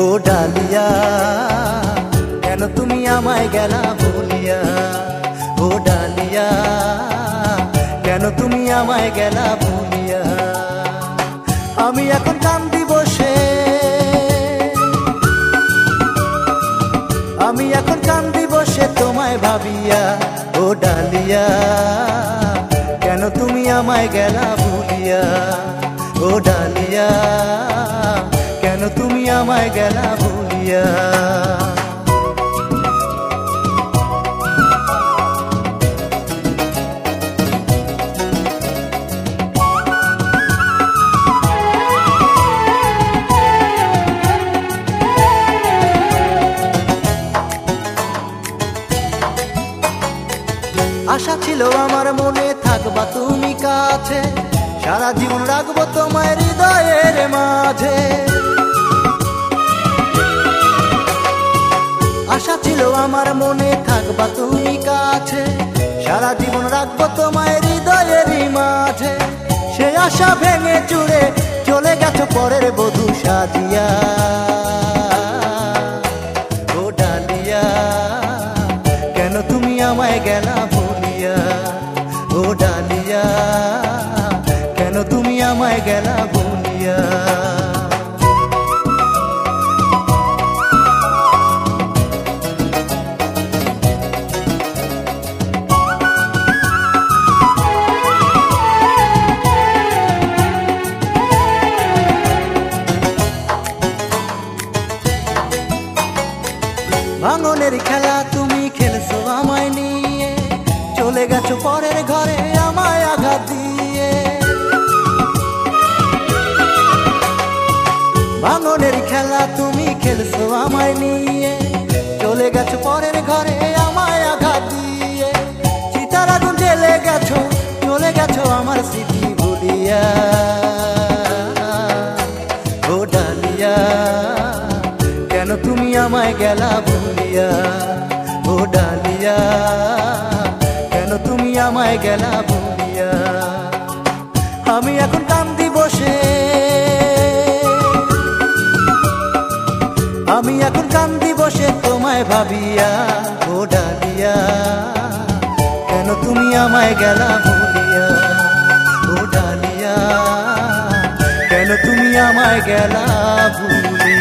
ও dahlia, কেন তুমি আমায় গেলা ভুলিয়া ও ডালিয়া, কেন তুমি আমায় গেলা ভুলিয়া আমি এখন কান্দি বসে আমি এখন কান্দি বসে তোমায় ভাবিয়া। ও ডালিয়া, কেন তুমি আমায় গেলা ভুলিয়া ও ডালিয়া, কেন তুমি আমায় গেলা ভুলিয়া। আশা ছিল আমার মনে থাকবা তুমি কাছে। সারা জীবন রাখব তোমার হৃদয়ের মাঝে। আমার মনে থাকবা তুমি কাছে। সারা জীবন রাখব তোমায় হৃদয়ের মাঠে সে আশা ভেঙে চুড়ে চলে গেছো পরের বধূ সাজিয়া। ও ডালিয়া, কেন তুমি আমায় গেলা ভাঙনের খেলা তুমি খেলছো আমায় নিয়ে। চলে গেছো পরের ঘরে আমায় আঘাত দিয়ে। ভাঙনের খেলা তুমি খেলছো আমায় নিয়ে। চলে গেছো পরের ঘরে তুমি আমায় গেলা ভুলিয়া ও ডালিয়া, কেন তুমি আমায় গেলা ভুলিয়া আমি এখন কান্দি বসে আমি এখন কান্দি বসে তোমায় ভাবিয়া, ও ডালিয়া, কেন তুমি আমায় গেলা ভুলিয়া ও ডালিয়া, কেন তুমি আমায় গেলা ভুলিয়া